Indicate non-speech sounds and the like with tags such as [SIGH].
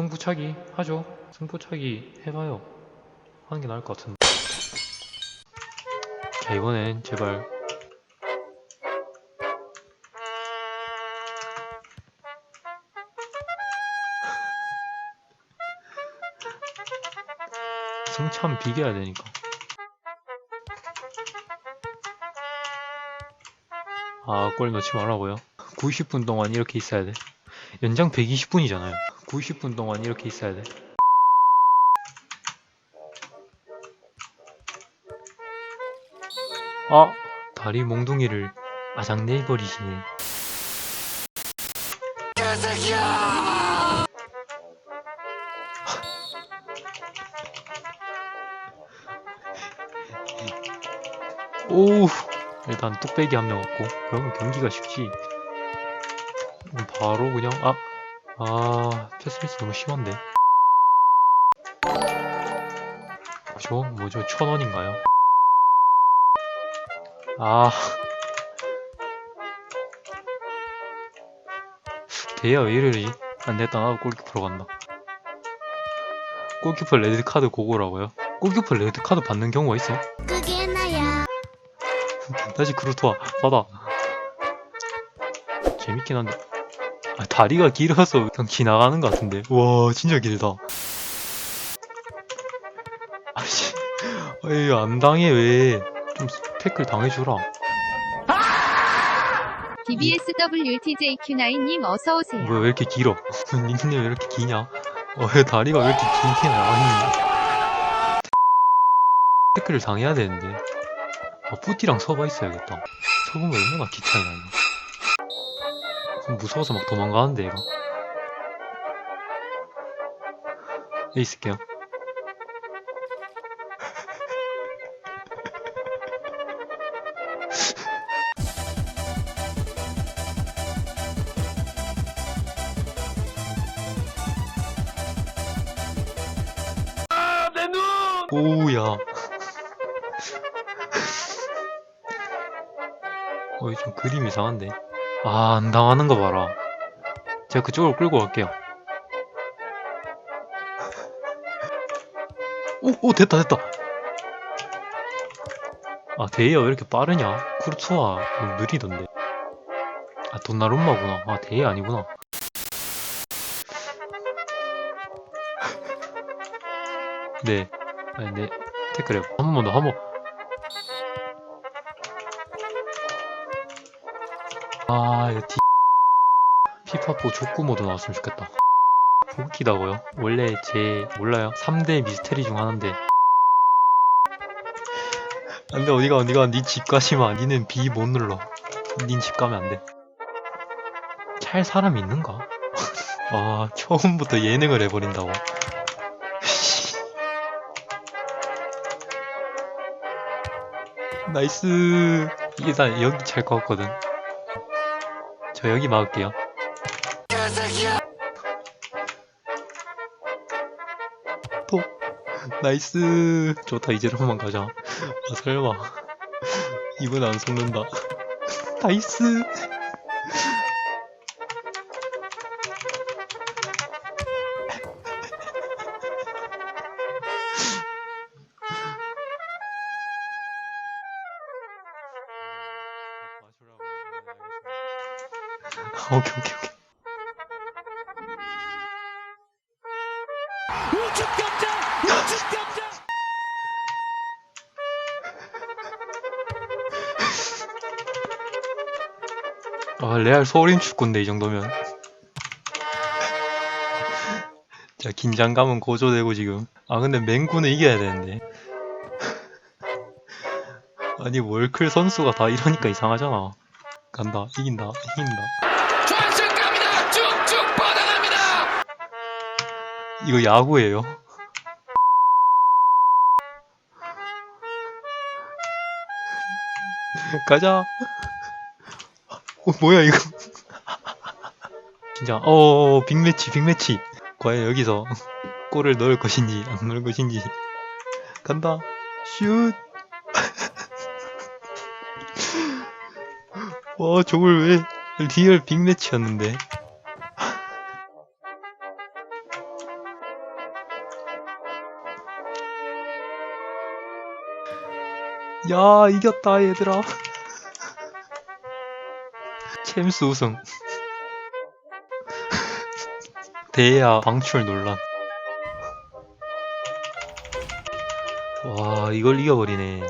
승부차기 하죠. 승부차기 해봐요. 하는 게 나을 것 같은데. 자, 이번엔 제발. 승참 비겨야 되니까. 아, 골 넣지 말라고요? 90분 동안 이렇게 있어야 돼. 연장 120분이잖아요. 90분 동안 이렇게 있어야 돼. 아! 다리 몽둥이를 아작내버리시네. 오우! 일단 뚝배기 한 명 없고 그러면 경기가 쉽지. 음, 바로 그냥 아! 아... 패스미스 너무 심한데? 저 뭐죠? 천 원인가요? 아... 대야 왜 이러지? 안 됐다 나도 골키퍼로 간다 골키퍼 레드카드 고고라고요? 골키퍼 레드카드 받는 경우가 있어? 그게 나야. 다시 그루토와 받아 재밌긴 한데 아, 다리가 길어서 그냥 지나가는 것 같은데. 와 진짜 길다. 아씨 에이 안 당해 왜 좀 태클 당해주라. DBSWTJQ9님 어서오세요. 뭐야 왜 이렇게 길어? [LAUGHS] 닉네임 왜 이렇게 기냐? 어, 왜 다리가 왜 이렇게 기냐 아니 태클을 당해야 되는데. 아 뿌띠랑 서봐 있어야겠다. 서보면 얼마나 그럼 무서워서 막 도망가는데 얘가 여기 있을게요. 오우야. 어이 좀 그림 이상한데 아 안 당하는 거 봐라. 제가 그쪽으로 끌고 갈게요. 오, 오 됐다 됐다. 아 데이야 왜 이렇게 빠르냐? 쿠르투아 너무 느리던데. 아 돈나룸마구나. 아 데이 아니구나. 네. 아니 네. 태클해. 한번 더 한 번 아 이거 디 피파포 족구 모드 나왔으면 좋겠다. 웃기다고요? 원래 제 몰라요. 3대 미스테리 중 하나인데. 안돼 어디가 어디가. 니 집 가지마. 니는 B 못 눌러. 닌 집 가면 안돼. 찰 사람이 있는가? [LAUGHS] 아 처음부터 예능을 해버린다고. [LAUGHS] 나이스. 일단 여기 찰것 같거든 저 여기 막을게요. 또 나이스. 좋다 이제로만 가자. 아 설마. [LAUGHS] 이번 안 속는다. [LAUGHS] 나이스 오케이 오케이 오케이. 아 레알 소림 축구인데 이 정도면. 자 긴장감은 고조되고 지금. 아 근데 맹구는 이겨야 되는데. 아니 월클 선수가 다 이러니까 이상하잖아. 간다 이긴다 이긴다 이거 야구예요? [LAUGHS] 가자. 어 뭐야 이거? 진짜 어 빅매치 빅매치. 과연 여기서 [LAUGHS] 골을 넣을 것인지 안 넣을 것인지. 간다. 슛. [LAUGHS] 와, 저걸 왜 리얼 빅매치였는데 야 이겼다 얘들아. [LAUGHS] 챔스 우승. [LAUGHS] 대야 방출 논란. 와 이걸 이겨버리네